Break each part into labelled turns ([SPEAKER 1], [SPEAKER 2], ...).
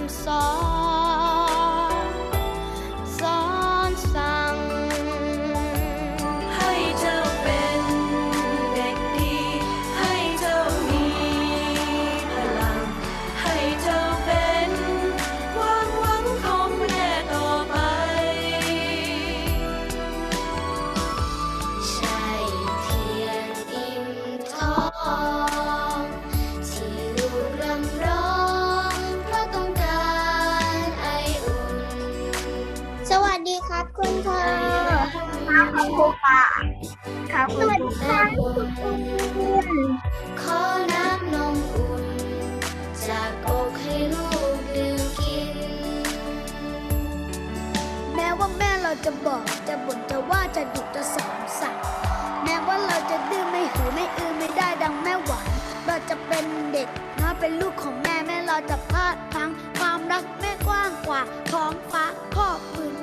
[SPEAKER 1] ำสอน
[SPEAKER 2] ค
[SPEAKER 1] รับอ
[SPEAKER 3] บคุณค่ะครับ
[SPEAKER 1] สวัสดีครับขอน้ำนมอุ่น จากอกให้ลูกดื่มกิน แม้ว่าแม่เราจะบอกจะบ่นจะว่าจะดุจะสอนสั่งแม้ว่าเราจะดื้อไม่หือไม่อือไม่ได้ดังแม่หวานเราจะเป็นเด็กนะเป็นลูกของแม่แม่เราจะพลาดพังความรักแม่กว้างกว่าท้องฟ้าครอบพื้น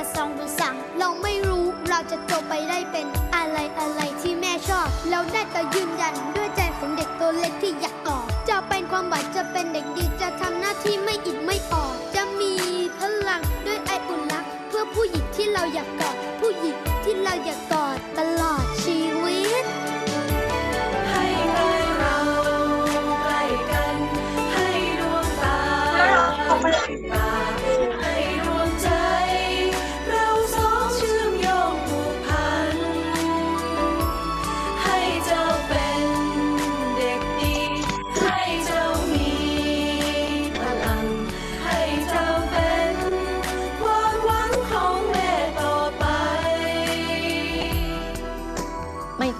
[SPEAKER 1] ระซองบนสั่ง เราไม่รู้เราจะโตไปได้เป็นอะไรอะไรที่แม่ชอบ เราได้แต่ยืนยันด้วยใจของเด็กตัวเล็กที่อยากกอดจะเป็นความหวังจะเป็นเด็กดีจะทำหน้าที่ไม่อิดไม่ออก จะมีพลังด้วยไออุ่นรัก เพื่อผู้หญิงที่เราอยากกอดผู้หญิงที่เราอยากกอด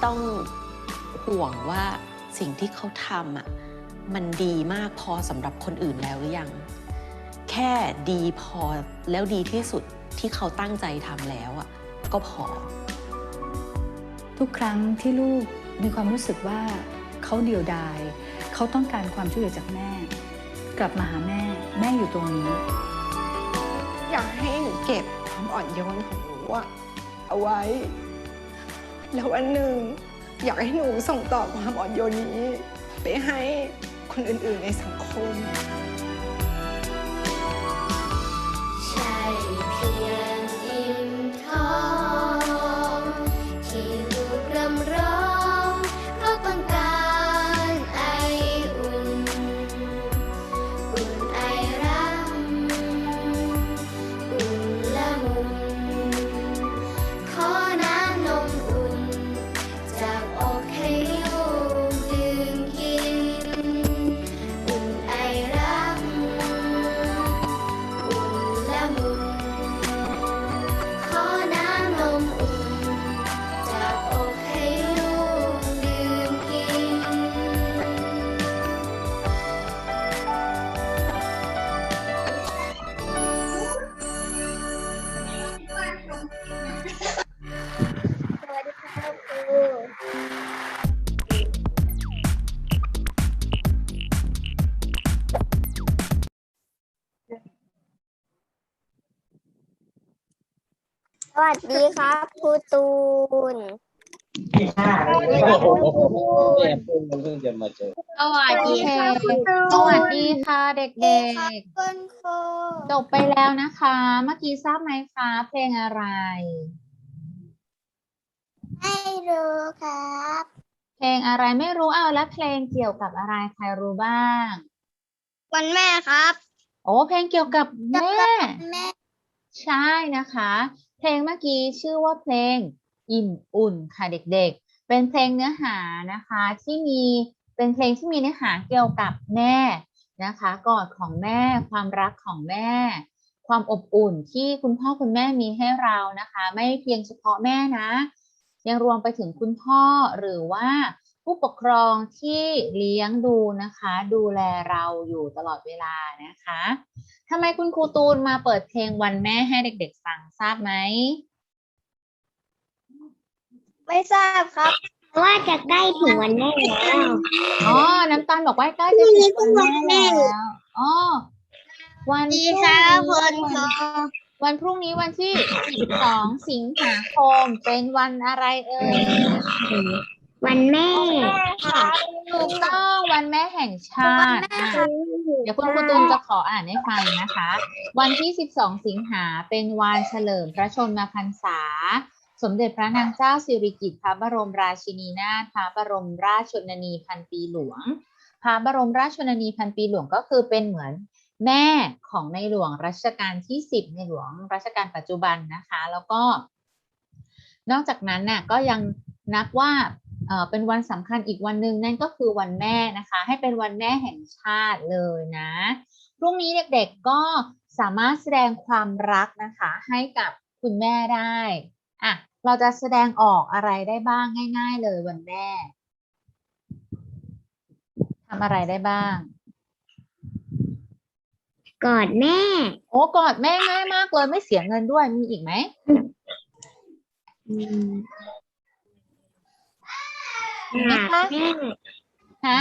[SPEAKER 1] ต้อ
[SPEAKER 2] งห่วงว่า
[SPEAKER 4] สิ่งที่เขาทำอะมันดีมากพอสำหรับคนอื่นแล้วหรือยัง แค่ดีพอแล้วดีที่สุดที่เขาตั้งใจทำแล้วอะก็พอ
[SPEAKER 5] ทุกครั้งที่ลูกมีความรู้สึกว่าเขาเดียวดาย เขาต้องการความช่วยเหลือจากแม่ กลับมาหาแม่ แม่อยู่ตรงนี้
[SPEAKER 3] อยากให้หนูเก็บความอ่อนโยนของหนูอะเอาไว้ แล้ววันหนึ่งอยากให้หนูส่งต่อความอ่อนโยนนี้ ไปให้คนอื่นๆในสังคม
[SPEAKER 1] ใช่เพียง ตูน
[SPEAKER 6] โอ้โหเนี่ยเพิ่งเพิ่งจะมาเจอ
[SPEAKER 7] สวัสดีค่ะ
[SPEAKER 1] คุณครู
[SPEAKER 7] สวัสดีค่ะเด็
[SPEAKER 1] เด็
[SPEAKER 7] ก
[SPEAKER 1] ครับคุณครู
[SPEAKER 7] ๆ จบไปแล้วนะคะ เมื่อกี้ทราบไหมคะเพลงอะไร
[SPEAKER 1] ไม่รู้ครับ
[SPEAKER 7] เพลงอะไรไม่รู้เอาแล้วเพลงเกี่ยวกับอะไรใครรู้บ้าง
[SPEAKER 1] วันแม่ครับ
[SPEAKER 7] โอ้เพลงเกี่ยวกับแม่
[SPEAKER 1] แม่
[SPEAKER 7] ใช่นะคะ เพลงเมื่อกี้ชื่อว่าเพลงอิ่มอุ่นค่ะเด็กๆ เป็นเพลงเนื้อหานะคะที่มีเป็นเพลงที่มีเนื้อหาเกี่ยวกับแม่นะคะกอดของแม่ความรักของแม่ ความอบอุ่นที่คุณพ่อคุณแม่มีให้เรานะคะ ไม่เพียงเฉพาะแม่นะ ยังรวมไปถึงคุณพ่อหรือว่าผู้ปกครองที่เลี้ยงดูนะคะ ดูแลเราอยู่ตลอดเวลานะคะ ทำไมคุณครูตูนมาเปิดเพลงวันแม่ให้เด็กๆฟังทราบไหม
[SPEAKER 1] ไม่ทราบครับ ว่าจะใกล้ถึงวันแม่แล้ว
[SPEAKER 7] อ๋อ น้ำตาลบอกบอกว่าใกล้จะถึงวันแม่แล้วอ๋อวันพรุ่งนี้วันพรุ่งนี้วันที่ 12 สิงหาคม เป็นวันอะไรเอ่ย
[SPEAKER 1] วันแม่
[SPEAKER 7] ถูกต้องวันแม่แห่งชาติอะเดี๋ยวคุณครูตุลจะขออ่านให้ฟังนะคะ วันที่ 12 สิงหาเป็นวันเฉลิมพระชนมพรรษา สมเด็จพระนางเจ้าสิริกิติ์พระบรมราชินีนาถพระบรมราชชนนีพันปีหลวง พระบรมราชชนนีพันปีหลวงก็คือเป็นเหมือนแม่ของในหลวงรัชกาลที่ 10 ในหลวงรัชกาลปัจจุบันนะคะ แล้วก็ นอกจากนั้นน่ะก็ยังนับว่า เอ่อเป็นวันสำคัญอีกวันหนึ่งนั่นก็คือวันแม่นะคะ ให้เป็นวันแม่แห่งชาติเลยนะพรุ่งนี้เด็กๆก็สามารถแสดงความรักนะคะ ให้กับคุณแม่ได้อะเราจะแสดงออกอะไรได้บ้างง่าย ๆ เลยวันแม่ทำอะไรได้บ้าง
[SPEAKER 1] กอดแม่
[SPEAKER 7] โอ้กอดแม่ง่ายมากเลยไม่เสียเงินด้วยมีอีกไหม มีไหมคะ
[SPEAKER 1] แม่
[SPEAKER 7] ฮะ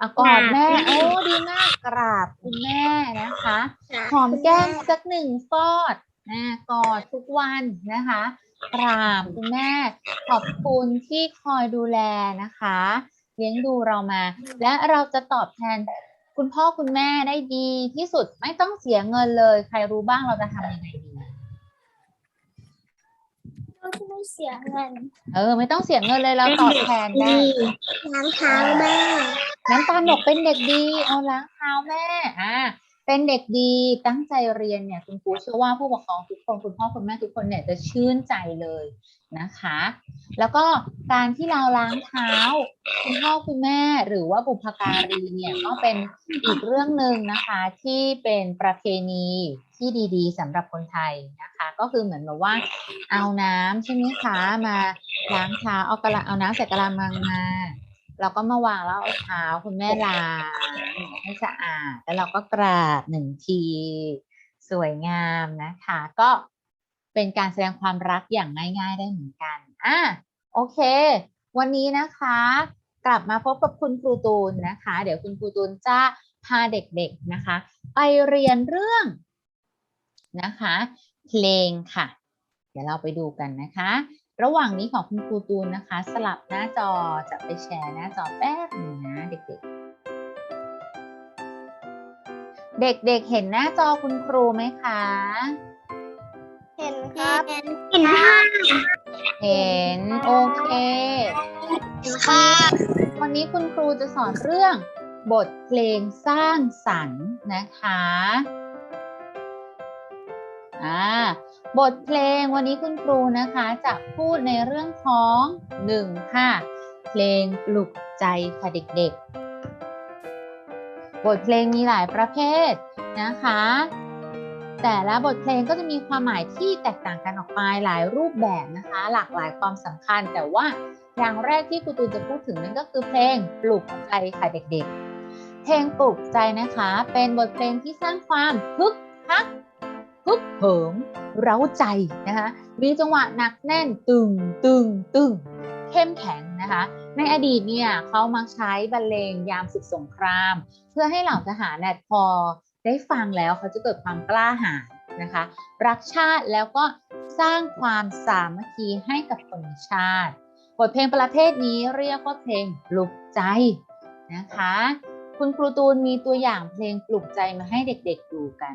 [SPEAKER 7] อะกอดแม่ โอ้ ดีมากกราบคุณแม่นะคะ หอมแก้มสักหนึ่งฟอดนะกอดทุกวันนะคะกราบคุณแม่ ขอบคุณที่คอยดูแลนะคะ เลี้ยงดูเรามา และเราจะตอบแทนคุณพ่อคุณแม่ได้ดีที่สุดไม่ต้องเสียเงินเลย ใครรู้บ้างเราจะทำยังไงดี
[SPEAKER 1] เราจะไม่เสียเงิน
[SPEAKER 7] เออ ไม่ต้องเสียเงินเลยเราตอบแทนได้
[SPEAKER 1] ล้างเท้าแม่
[SPEAKER 7] น้ำตาลบอกเป็นเด็กดี เอาล้างเท้าแม่ อ่า เป็นเด็กดีตั้งใจเรียนเนี่ยคุณครูเชื่อว่าผู้ปกครองทุกคนคุณพ่อคุณแม่ทุกคนเนี่ยจะชื่นใจเลยนะคะ แล้วก็การที่เราล้างเท้า คุณพ่อคุณแม่หรือว่าบุพการีเนี่ยก็เป็นอีกเรื่องหนึ่งนะคะที่เป็นประเพณีที่ดีๆสำหรับคนไทยนะคะ ก็คือเหมือนแบบว่าเอาน้ำใช่ไหมคะมาล้างเท้าเอากระเอาน้ำใส่กระมังมาเราก็มาวางแล้วเอาเท้าคุณแม่ล้าง ให้สะอาด แล้วเราก็กราบหนึ่งที สวยงามนะคะ ก็เป็นการแสดงความรักอย่างง่าย ๆ ได้เหมือนกัน อะ โอเค วันนี้นะคะ กลับมาพบกับคุณครูตูนนะคะ เดี๋ยวคุณครูตูนจะพาเด็กๆนะคะ ไปเรียนเรื่องนะคะ เพลงค่ะ เดี๋ยวเราไปดูกันนะคะ ระหว่างนี้ของคุณครูตูนนะคะ สลับหน้าจอจะไปแชร์หน้าจอแป๊บนึงนะเด็กๆ เด็กๆเห็นหน้าจอคุณครูไหมคะ
[SPEAKER 1] เห็นครับ เห็นค่ะ
[SPEAKER 7] เห็น โอเค
[SPEAKER 1] ค่ะ
[SPEAKER 7] วันนี้คุณครูจะสอนเรื่อง บทเพลงสร้างสรรค์นะคะอ่าบทเพลงวันนี้คุณครูนะคะจะพูดในเรื่องของหนึ่งค่ะ เพลงปลุกใจค่ะเด็กๆ บทเพลงมีหลายประเภทนะคะ แต่ละบทเพลงก็จะมีความหมายที่แตกต่างกันออกไปหลายรูปแบบนะคะ หลากหลายความสำคัญ แต่ว่าอย่างแรกที่ครูตูนจะพูดถึงนั่นก็คือเพลงปลุกใจค่ะเด็กๆ เพลงปลุกใจนะคะ เป็นบทเพลงที่สร้างความคึกคักคึกเหิมเร้าใจนะคะ มีจังหวะหนักแน่นตึงตึงตึง เข้มแข็งนะคะ ในอดีตเนี่ยเขามักใช้บรรเลงยามศึกสงคราม เพื่อให้เหล่าทหารเนี่ยพอได้ฟังแล้วเขาจะเกิดความกล้าหาญนะคะ รักชาติแล้วก็สร้างความสามัคคีให้กับคนในชาติ บทเพลงประเภทนี้เรียกว่าเพลงปลุกใจนะคะ คุณครูตูนมีตัวอย่างเพลงปลุกใจมาให้เด็กๆดูกัน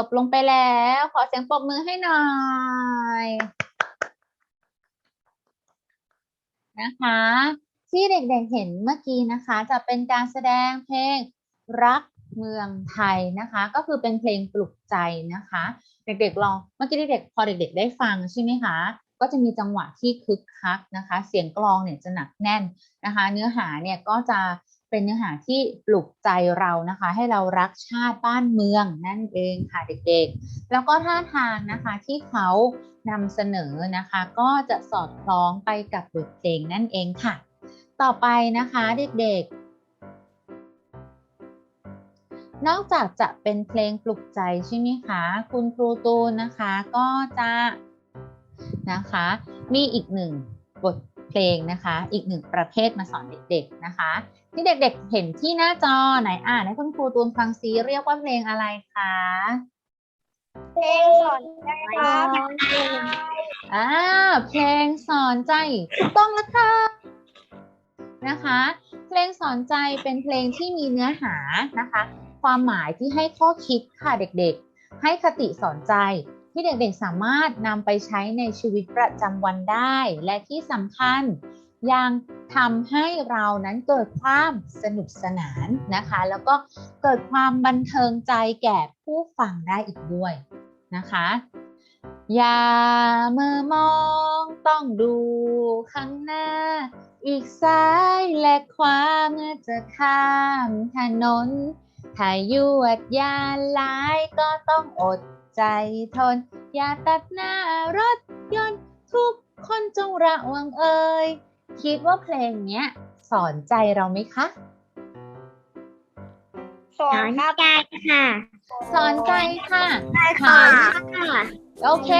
[SPEAKER 7] จบลงไปแล้ว ขอเสียงปรบมือให้หน่อยนะคะ ที่เด็กๆเห็นเมื่อกี้นะคะ จะเป็นการแสดงเพลงรักเมืองไทยนะคะ ก็คือเป็นเพลงปลุกใจนะคะ เด็กๆลองเมื่อกี้เด็กๆพอเด็ก ๆ ได้ฟังใช่ไหมคะก็จะมีจังหวะที่คึกคักนะคะ เสียงกลองเนี่ยจะหนักแน่นนะคะ เนื้อหาเนี่ยก็จะ เป็นเนื้อหาที่ปลุกใจเรานะคะ ให้เรารักชาติบ้านเมืองนั่นเองค่ะเด็กๆ แล้วก็ท่าทางนะคะที่เขานำเสนอนะคะ ก็จะสอดคล้องไปกับบทเพลงนั่นเองค่ะ ต่อไปนะคะเด็กๆ นอกจากจะเป็นเพลงปลุกใจใช่ไหมคะคุณครูตูนนะคะก็จะนะคะ มีอีกหนึ่งบท เพลงนะคะ อีกหนึ่งประเภทมาสอนเด็กๆนะคะ ที่เด็กๆเห็นที่หน้าจอไหนอ่านให้คุณครูตูนฟังซีเรียกว่าเพลงอะไรคะ
[SPEAKER 1] เพลงสอนใจครับ
[SPEAKER 7] อ่าเพลงสอนใจถูกต้องแล้วค่ะนะคะ เพลงสอนใจเป็นเพลงที่มีเนื้อหานะคะ ความหมายที่ให้ข้อคิดค่ะเด็กๆ ให้คติสอนใจ ที่เด็กๆสามารถนำไปใช้ในชีวิตประจำวันได้ และที่สำคัญยังทำให้เรานั้นเกิดความสนุกสนานนะคะ แล้วก็เกิดความบันเทิงใจแก่ผู้ฟังได้อีกด้วยนะคะ อย่าเมื่อมองต้องดูข้างหน้า อีกซ้ายและขวาเมื่อจะข้ามถนน ถ้ายวดยานหลายก็ต้องอด ใจทน อย่าตัดหน้ารถยนต์ทุกคนจงระวังเอ่ยคิดว่าเพลงเนี้ย สอนใจเราไหมคะ
[SPEAKER 1] สอนใจค่ะ
[SPEAKER 7] สอนใจค่ะ
[SPEAKER 1] ใช่
[SPEAKER 7] ค่ะ
[SPEAKER 1] ค่ะ
[SPEAKER 7] โอเค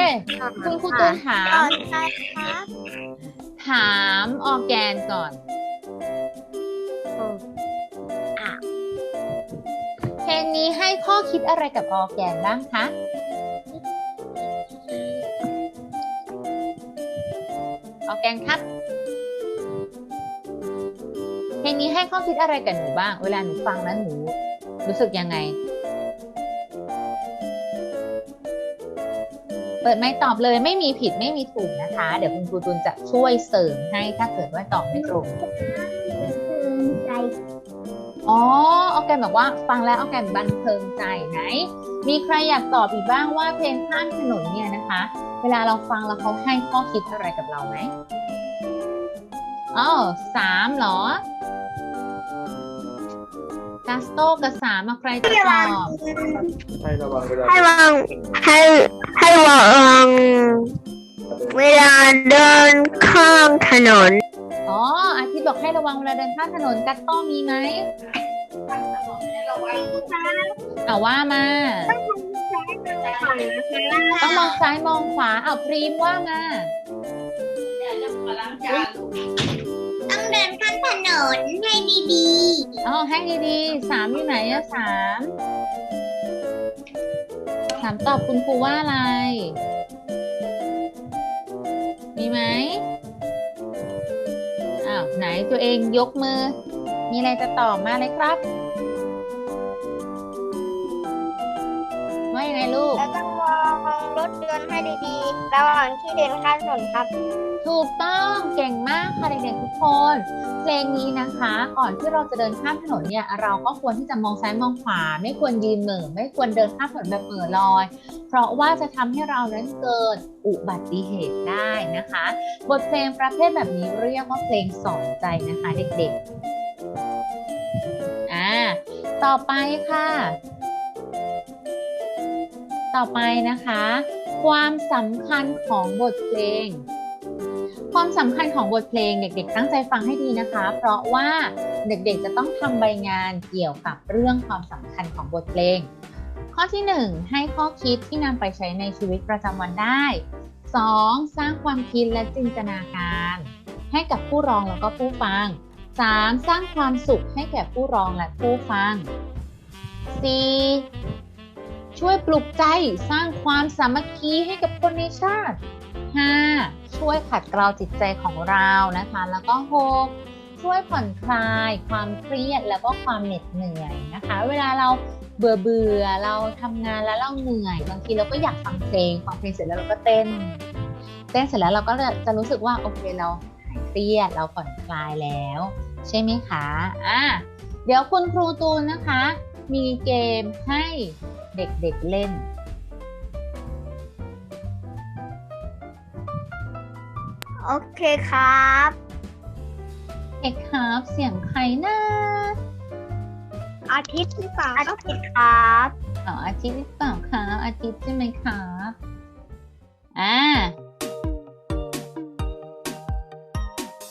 [SPEAKER 7] คุณครูตูนถา
[SPEAKER 1] สอ
[SPEAKER 7] ม
[SPEAKER 1] นใจครับ
[SPEAKER 7] ถามออร์แกนก่อน เพลงนี้ให้ข้อคิดอะไรกับออร์แกนบ้างคะ แกนครับเพลงนี้ให้ข้อคิดอะไรกับหนูบ้าง เวลาหนูฟังแล้วหนูรู้สึกยังไง เปิดไม่ตอบเลยไม่มีผิดไม่มีถูกนะคะ เดี๋ยวคุณครูตุนจะช่วยเสริมให้ถ้าเกิดว่าตอบไม่ตรง อ๋อออร์แกนบอกว่าฟังแล้วออร์แกนบันเทิงใจไหน มีใครอยากตอบอีกบ้างว่าเพลงข้ามถนนเนี่ยนะคะ เวลาเราฟังแล้วเขาให้ข้อคิดอะไรกับเราไหมอ๋อสามเหรอกาสโตกับสามมาใครจะตอบ
[SPEAKER 6] ให้ระวังเวลา
[SPEAKER 1] ให้วางให้ให้วางเวลาเดินข้ามถนน
[SPEAKER 7] อ๋ออา ทิตย์บอกให้ระวังเวลาเดินข้ามถนนกัตโต้มีไหมเอาว่ามา ต้องมองซ้ายมองขวาเอาพรีมว่ามา
[SPEAKER 1] ต้องเดินข้ามถนนให้ดี
[SPEAKER 7] อ๋อให้ดีๆสามอยู่ไหนอะสามสามตอบคุณครูว่าอะไร มีไหมอ้าวไหนตัวเองยกมือ มีอะไรจะตอบมาเลยครับ ว่ายังไงลูก
[SPEAKER 1] แล้วก็ รถยนต์ให้ดีๆ ระหว่างที่เดินข้ามถนนครับ
[SPEAKER 7] ถูกต้องเก่งมากค่ะเด็กๆทุกคน เพลงนี้นะคะ ก่อนที่เราจะเดินข้ามถนนเนี่ย เราก็ควรที่จะมองซ้ายมองขวา ไม่ควรยืนเหม่อไม่ควรเดินข้ามถนนแบบเหม่อลอย เพราะว่าจะทำให้เรานั้นเกิดอุบัติเหตุได้นะคะ บทเพลงประเภทแบบนี้เรียกว่าเพลงสอนใจนะคะ เด็กๆ อ่า ต่อไปค่ะ ต่อไปนะคะ ความสำคัญของบทเพลง ความสำคัญของบทเพลงเด็ก ๆ ตั้งใจฟังให้ดีนะคะ เพราะว่าเด็กๆจะต้องทำใบงานเกี่ยวกับเรื่องความสำคัญของบทเพลง ข้อที่ 1 ให้ข้อคิดที่นำไปใช้ในชีวิตประจำวันได้ 2. สร้างความคิดและจินตนาการ ให้กับผู้ร้องแล้วก็ผู้ฟัง 3. สร้างความสุขให้แก่ผู้ร้องและผู้ฟัง 4. ช่วยปลุกใจสร้างความสามัคคีให้กับคนในชาติ 5. ช่วยขัดเกลาจิตใจของเรานะคะ แล้วก็ 6. ช่วยผ่อนคลายความเครียดแล้วก็ความเหน็ดเหนื่อยนะคะ เวลาเราเบื่อเบื่อเราทำงานแล้วเราเหนื่อยบางทีเราก็อยากฟังเพลงฟังเพลงเสร็จแล้วเราก็เต้น เต้นเสร็จแล้วเราก็จะรู้สึกว่าโอเคเราหายเครียดเราผ่อนคลายแล้ว ใช่ไหมคะอะเดี๋ยวคุณครูตูนนะคะ มีเกมให้ เด็กๆเล่น
[SPEAKER 1] โอเคครับ
[SPEAKER 7] เอกครับเสียงใครนะ
[SPEAKER 1] อาทิตย์หรือเปล่าอาทิตย์ครับ
[SPEAKER 7] อ๋ออาทิตย์หรือเปล่าคะอาทิตย์ใช่ไหมคะอ่า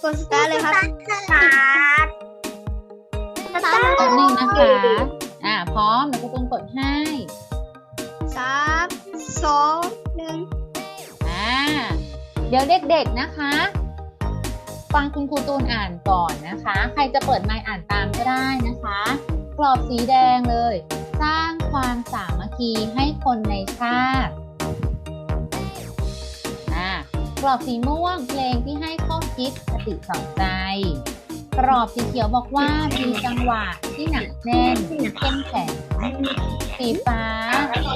[SPEAKER 1] กดสตาร์ทเลยครับสตาร์ทสตาร์ท
[SPEAKER 7] แป๊บนึงนะคะอ่า พร้อมเดี๋ยวคุณตูนกดให้
[SPEAKER 1] สามสองหนึ่ง
[SPEAKER 7] อ่าเดี๋ยวเด็กๆนะคะ ฟังคุณครูตูนอ่านก่อนนะคะ ใครจะเปิดไมค์อ่านตามก็ได้นะคะ กรอบสีแดงเลย สร้างความสามัคคีให้คนในชาติอ่ากรอบสีม่วงเพลงที่ให้ข้อคิดคติสอนใจ กรอบสีเขียวบอกว่ามีจังหวะ ที่หนักแน่นเข้มแข็งสีฟ้า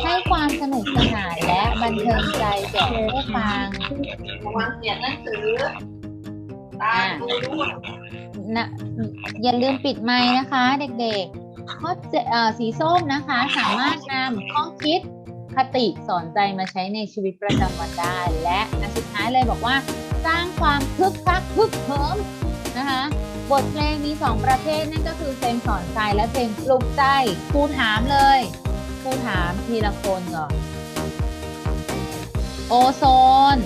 [SPEAKER 7] ให้ความสนุกสนานและบันเทิงใจแก่ผู้ฟังอะนะอย่าลืมปิดไมค์นะคะ เด็กๆข้อเจเอ่อสีส้มนะคะ สามารถนำข้อคิดคติสอนใจมาใช้ในชีวิตประจำวันได้ และอันสุดท้ายเลยบอกว่า สร้างความคึกคักคึกเหิมนะคะ บทเพลงมีสองประเภทนั่นก็คือเพลงสอนใจและเพลงปลุกใจครูถามเลยครูถามทีละคนก่อนโอโซน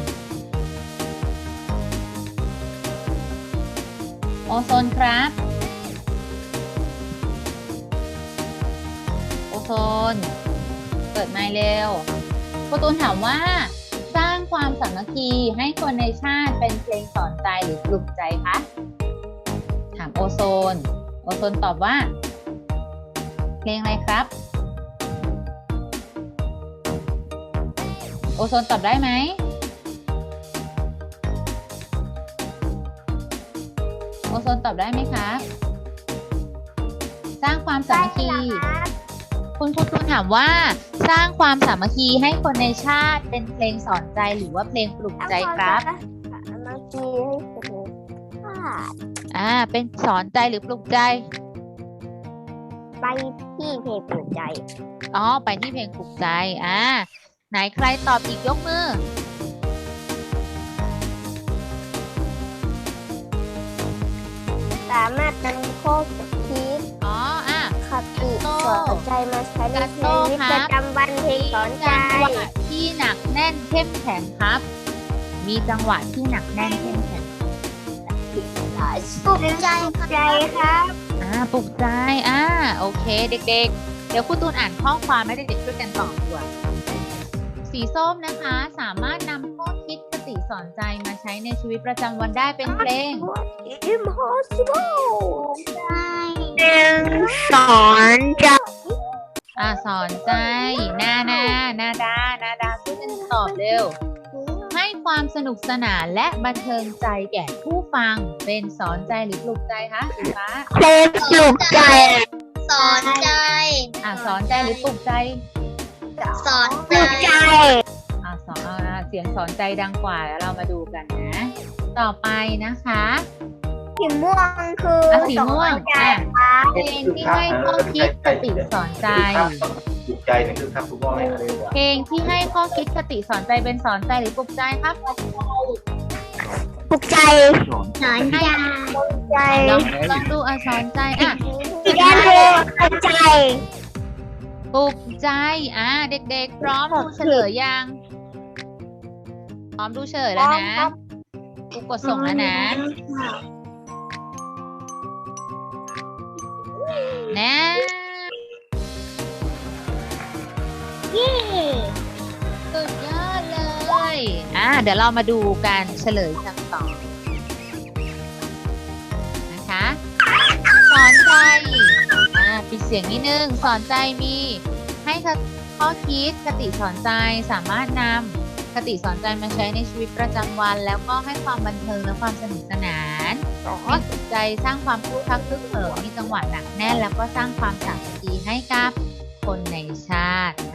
[SPEAKER 7] โอโซนครับ โอโซน เปิดไมค์เร็วครูตูนถามว่า สร้างความสามัคคีให้คนในชาติเป็นเพลงสอนใจหรือปลุกใจคะ โอโซน โอโซนตอบว่า เพลงอะไรครับ โอโซนตอบได้ไหมโอโซนตอบได้ไหมครับ สร้างความสามัคคีคุณครูทูนถามว่าสร้างความสามัคคีให้คนในชาติเป็นเพลงสอนใจหรือว่าเพลงปลุกใจครับ
[SPEAKER 1] เมื่อกี้ให้ผมพลาด
[SPEAKER 7] อ่า เป็นสอนใจหรือปลุกใจ
[SPEAKER 1] ไปที่เพจปลุกใจ
[SPEAKER 7] อ๋อ ไปที่เพลงปลุกใจ อ่า ไหนใครตอบอีกยกมือ
[SPEAKER 1] สามารถนำข้อคิด
[SPEAKER 7] อ๋อ อะ
[SPEAKER 1] คติ
[SPEAKER 7] โต้
[SPEAKER 1] สอนใจมาใช้ใน
[SPEAKER 7] กา
[SPEAKER 1] ชี
[SPEAKER 7] โต้
[SPEAKER 1] วิต
[SPEAKER 7] ครั
[SPEAKER 1] ป
[SPEAKER 7] บ
[SPEAKER 1] ระจำวันเพลงสอนใจ
[SPEAKER 7] จังหวะที่หนักแน่นเข้มแข็งครับ มีจังหวะที่หนักแน่นเข้มแข็ง
[SPEAKER 1] ปลุกใจใจครับ
[SPEAKER 7] อ่าปลุกใจอ่าโอเค เด็ก ๆ เดี๋ยวครูตูนอ่านข้อความให้เด็กๆช่วยกันตอบดีกว่าสีส้มนะคะ สามารถนำข้อคิดคติสอนใจมาใช้ในชีวิตประจำวันได้เป็นเพลง
[SPEAKER 1] impossible หนึ่งสอนใจ
[SPEAKER 7] อ่าสอนใจนานานาดานาดาช่วยกันตอบเร็วให้ ความสนุกสนานและบันเทิงใจแก่ผู้ฟัง เป็นสอนใจหรือปลุกใจคะสีฟ้า
[SPEAKER 1] เพลงปลุกใจ สอนใจ
[SPEAKER 7] อ่าสอนใจหรือปลุกใจ
[SPEAKER 1] สอนใจ
[SPEAKER 7] อ่าสอนอ่าเสียงสอนใจดังกว่าแล้วเรามาดูกันนะ ต่อไปนะคะ
[SPEAKER 1] สีม่วงคือ
[SPEAKER 7] อะสีม่วง
[SPEAKER 1] สอนใจ
[SPEAKER 7] อะ
[SPEAKER 1] ครับ
[SPEAKER 7] เพลงที่ให้ข้อคิดคติสอนใจ
[SPEAKER 6] ปลุกใจเนี่ยคือครับทุกคนเลยอะไรวะ
[SPEAKER 7] เพลงที่ให้ข้อคิดคติสอนใจเป็นสอนใจหรือปลุกใจครับ
[SPEAKER 1] ปลุกใจสอนใจใจ
[SPEAKER 7] ลองลองดูอะสอนใจอะ
[SPEAKER 1] สีแดงคือสอนใจ
[SPEAKER 7] ปลุกใจอ่าเด็กๆ พร้อมดูเฉลยยังพร้อมดูเฉลยแล้วนะกูกดส่งแล้วนะนะ
[SPEAKER 1] เย้
[SPEAKER 7] สุดยอดเลย อ่า เดี๋ยวเรามาดูกันเฉลยคำตอบนะคะ สอนใจ อ่า ปิดเสียงนิดนึง สอนใจมี ให้ข้อคิดคติสอนใจสามารถนำคติสอนใจมาใช้ในชีวิตประจำวัน แล้วก็ให้ความบันเทิงและความสนุกสนานมีจิตใจสร้างความคึกคักคึกเหิมมีจังหวะหนักแน่นแล้วก็สร้างความสามัคคีให้กับคนในชาตินะคะ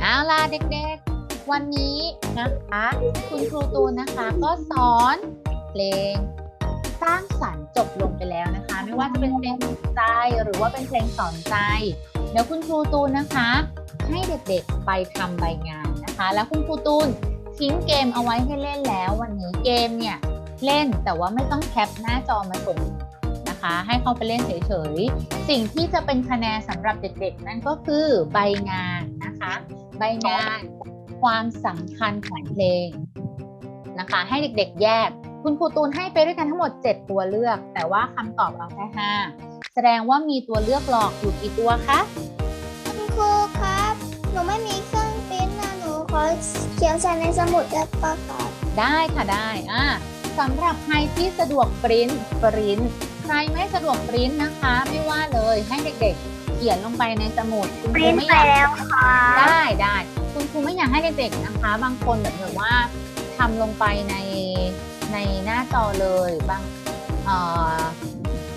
[SPEAKER 7] เอาล่ะเด็กๆ วันนี้นะคะ คุณครูตูนนะคะก็สอนเพลงสร้างสรรค์จบลงไปแล้วนะคะ ไม่ว่าจะเป็นเพลงใจหรือว่าเป็นเพลงสอนใจ เดี๋ยวคุณครูตูนนะคะ ให้เด็กๆไปทำใบงานนะคะ แล้วคุณครูตูนทิ้งเกมเอาไว้ให้เล่นแล้ว วันนี้เกมเนี่ยเล่นแต่ว่าไม่ต้องแคปหน้าจอมาส่ง นะคะ ให้เขาไปเล่นเฉยๆ สิ่งที่จะเป็นคะแนนสำหรับเด็กๆ นั่นก็คือใบงานนะคะ ใบงานความสำคัญของเพลงนะคะ ให้เด็กๆ แยก คุณครูตูนให้ไปด้วยกันทั้งหมด 7 ตัวเลือก แต่ว่าคำตอบเอาแค่5แสดงว่ามีตัวเลือกหลอกอยู่กี่ตัวคะ
[SPEAKER 1] คุณครูครับ หนูไม่มีเครื่องปริ้นนะหนูขอเขียนใส่ในสมุดได้ปะครับ
[SPEAKER 7] ได้ค่ะได้อ่าสำหรับใครที่สะดวกปริ้นปริ้นใค รไม่สะดวกปริ้นนะคะ ไม่ว่าเลยให้เด็กๆ เขียนลงไปในสมุดคุณครูไม่อยาก
[SPEAKER 1] ค่ะ
[SPEAKER 7] ได้ได้คุณครูไม่อยากให้เด็กๆนะคะ บางคนแบบแบบว่าทำลงไปในในหน้าจอเลยบางเอ่อ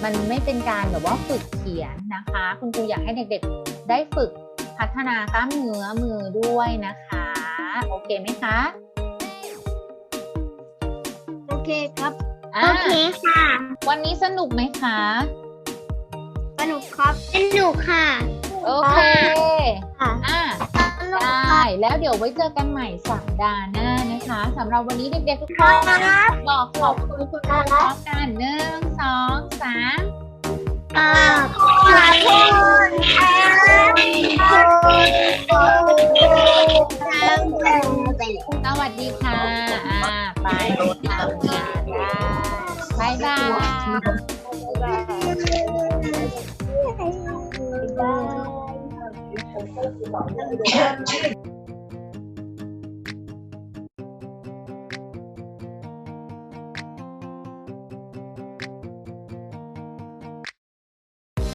[SPEAKER 7] มันไม่เป็นการแบบว่าฝึกเขียนนะคะ คุณครูอยากให้เด็กๆได้ฝึกพัฒนากล้ามเนื้อมือด้วยนะคะ โอเคไหมคะ
[SPEAKER 1] โอเคครับ
[SPEAKER 7] อ่า
[SPEAKER 1] ค่ะ
[SPEAKER 7] วันนี้สนุกไหมคะ
[SPEAKER 1] สนุกครับ สนุกค่ะ
[SPEAKER 7] โอเค
[SPEAKER 1] ค่ะ
[SPEAKER 7] อ่า
[SPEAKER 1] สนุก
[SPEAKER 7] ได้แล้วเดี๋ยวไว้เจอกันใหม่สัปดาห์หน้านะคะสำหรับวันนี้เด็กๆทุกคน
[SPEAKER 1] ครับ
[SPEAKER 7] บอกขอบคุณคุณครูพร้อมกันหนึ่งสองสาม
[SPEAKER 1] ขอบคุณครับขอบคุณ
[SPEAKER 7] สวัสดีค่ะ อ่า ไปทำงาน ได้บายบาย
[SPEAKER 1] Bye.